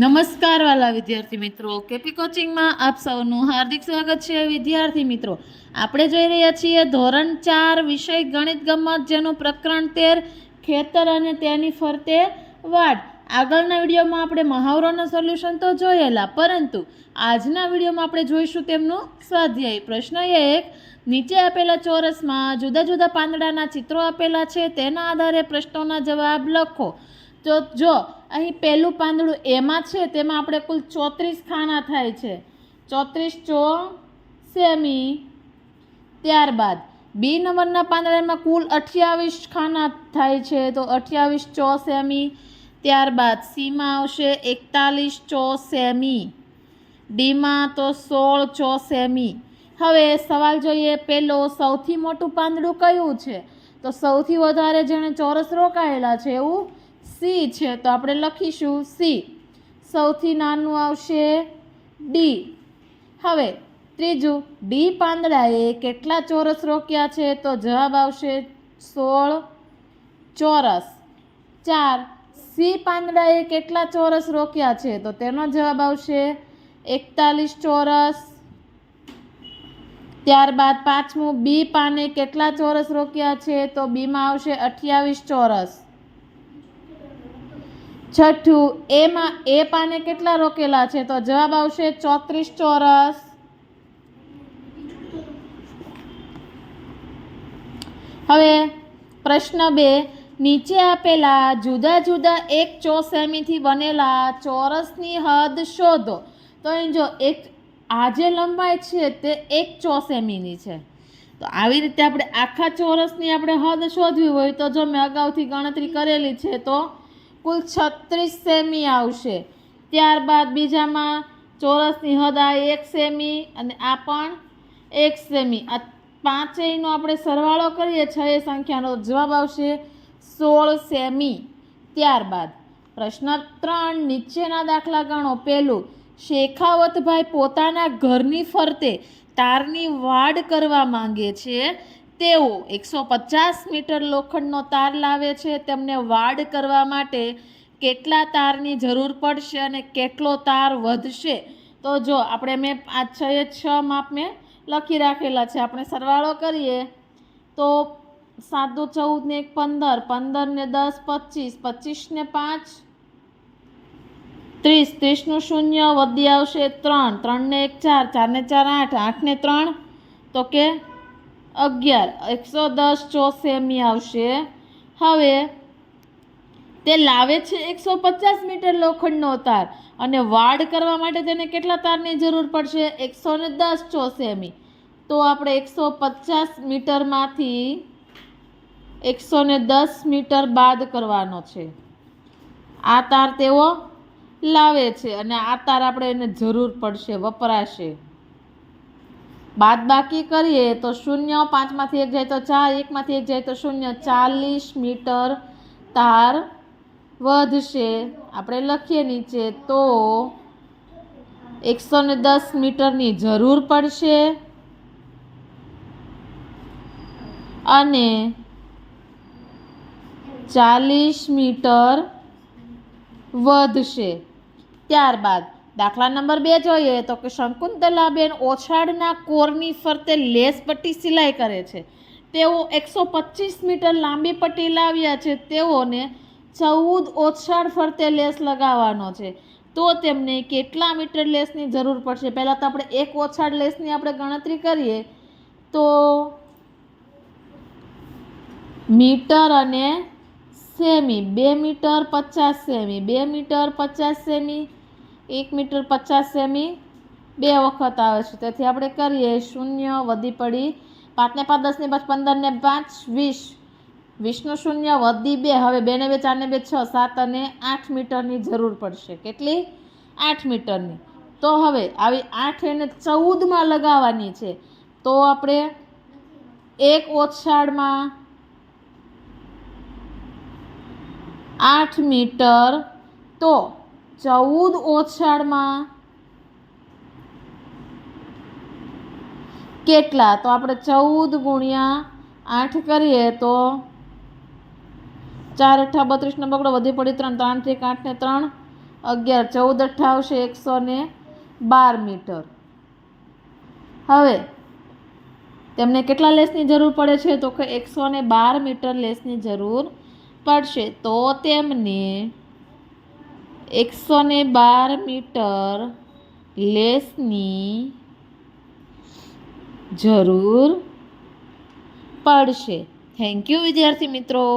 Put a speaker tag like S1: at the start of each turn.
S1: નમસ્કાર વાલા વિદ્યાર્થી મિત્રો. કેપી કોચિંગમાં આપ સૌનું હાર્દિક સ્વાગત છે વિદ્યાર્થી મિત્રો. આપણે જોઈ રહ્યા છીએ ધોરણ ચાર વિષય ગણિત ગમત જેનું પ્રકરણ તેર, ખેતર અને તેની ફરતે વાડ આગળના વિડીયોમાં આપણે મહાવરોના સોલ્યુશન તો જોયેલા, પરંતુ આજના વિડીયોમાં આપણે જોઈશું તેમનું સ્વાધ્યાય. પ્રશ્ન એક, નીચે આપેલા ચોરસમાં જુદા જુદા પાંદડાના ચિત્રો આપેલા છે, તેના આધારે પ્રશ્નોના જવાબ લખો. તો જો અહીં પહેલું પાંદડું એમાં છે, તેમાં આપણે કુલ ચોત્રીસ ખાના થાય છે. ચોત્રીસ ચો, સેમી, ત્યારબાદ. બી નંબરના પાંદડામાં કુલ અઠ્યાવીસ ખાના થાય છે, તો અઠ્યાવીસ ચો, સેમી, ત્યારબાદ સીમાં આવશે એકતાલીસ ચો, સેમી. ડીમાં તો સોળ ચો, સેમી. હવે સવાલ જોઈએ પેલો સૌથી મોટું પાંદડું કયું છે? તો સૌથી વધારે જેણે ચોરસ રોકાયેલા છે એવું સી છે, તો આપણે લખીશું સી. સૌથી નાનું આવશે ડી. હવે ત્રીજું, ડી પાંદડાએ કેટલા ચોરસ રોક્યા છે? તો જવાબ આવશે સોળ ચોરસ. ચાર, સી પાંદડાએ કેટલા ચોરસ રોક્યા છે? તો તેનો જવાબ આવશે એકતાલીસ ચોરસ. ત્યારબાદ પાંચમું, બી પાને કેટલા ચોરસ રોક્યા છે? તો બીમાં આવશે અઠ્યાવીસ ચોરસ. છઠ્ઠું એમાં, એ પાને કેટલા રોકેલા છે? તો જવાબ આવશે ચોત્રીસ ચોરસ. હવે પ્રશ્ન બે, નીચે આપેલા જુદા જુદા એક ચો સેમીથી બનેલા ચોરસની હદ શોધો. તો અહીં જો એક, આ જે લંબાઈ છે તે એક ચો સેમીની છે. તો આવી રીતે આપણે આખા ચોરસની આપણે હદ શોધવી હોય તો જો મેં અગાઉથી ગણતરી કરેલી છે તો કુલ છત્રીસ સેમી આવશે. ત્યારબાદ બીજામાં ચોરસની હદ આ એક સેમી અને આ પણ એક સેમી. આ પાંચેયનો આપણે સરવાળો કરીએ, છ એ સંખ્યાનો જવાબ આવશે સોળ સેમી. ત્યારબાદ પ્રશ્ન ત્રણ, નીચેના દાખલા ગણો. પહેલું, શેખાવતભાઈ પોતાના ઘરની ફરતે તારની વાડ કરવા માંગે છે. તેઓ એકસો પચાસ મીટર લોખંડનો તાર લાવે છે. તેમને વાડ કરવા માટે કેટલા તારની જરૂર પડશે અને કેટલો તાર વધશે? તો જો આપણે મેં આ છ એ છ માપ મેં લખી રાખેલા છે. આપણે સરવાળો કરીએ. તો સાત દો ચૌદ ને એક પંદર પંદર ને દસ પચીસ પચીસ ને પાંચ, ત્રીસ ત્રીસનું શૂન્ય, વધી આવશે ત્રણ ત્રણ ને એક ચાર ચાર ને ચાર આઠ આઠ ત્રણ. તો કે અગિયાર. એકસો દસ ચોસેમી આવશે. હવે તે લાવે છે એકસો પચાસ મીટર લોખંડનો તાર અને વાડ કરવા માટે તેને કેટલા તારની જરૂર પડશે? એકસો ને દસ ચોસેમી. તો આપણે એકસો પચાસ મીટરમાંથી એકસો ને દસ મીટર બાદ કરવાનો છે. આ તાર તેઓ લાવે છે અને આ તાર આપણે એને જરૂર પડશે, વપરાશે. બાદ બાકી કરીએ તો શૂન્ય, પાંચમાંથી એક જાય તો ચાર, એકમાંથી એક જાય તો શૂન્ય. ચાલીસ મીટર તાર વધશે. આપણે લખીએ નીચે તો એકસો ને દસ મીટરની જરૂર પડશે. અને ચાલીસ મીટર વધશે. ત્યારબાદ દાખલા નંબર બે જોઈએ તો કે શંકુંતલાબેન ઓછાડના કોરની ફરતે લેસ પટ્ટી સિલાઈ કરે છે. તેઓ એકસો પચીસ મીટર લાંબી પટ્ટી લાવ્યા છે. તેઓને ચૌદ ઓછાડ ફરતે લેસ લગાવવાનો છે. તો તેમને કેટલા મીટર લેસની જરૂર પડશે? પહેલાં તો આપણે એક ઓછાડ લેસની આપણે ગણતરી કરીએ. તો મીટર અને સેમી, બે મીટર પચાસ સેમી, બે મીટર પચાસ સેમી એક મીટર પચાસ સેમી બે વખત આવે છે. તેથી આપણે કરીએ શૂન્ય વધી પડી. પાંચને પાંચ, દસને પાંચ, પંદરને પાંચ, વીસ. વીસનું શૂન્ય વધી બે. હવે બેને બે, ચારને બે, છ, સાત અને આઠ મીટરની જરૂર પડશે. કેટલી? આઠ મીટરની. તો હવે આવી આઠ એને ચૌદમાં લગાવવાની છે. તો આપણે એક ઓછાડમાં આઠ મીટર. તો ચૌદ ઓછાળમાં કેટલા? તો આપણે ચૌદ ગુણ્યા આઠ કરીએ તો ચાર અઠ્ઠા બત્રીસનો બગડો વધી પડી ત્રણ ત્રણ એક આઠને ત્રણ અગિયાર. ચૌદ અઠ્ઠા આવશે એકસો ને બાર મીટર. હવે તેમને કેટલા લેસની જરૂર પડે છે? તો કે એકસો ને બાર મીટર લેસની જરૂર પડશે. તો તેમને એકસો ને બાર મીટર લેસની જરૂર પડશે. થેન્ક યુ વિદ્યાર્થી મિત્રો.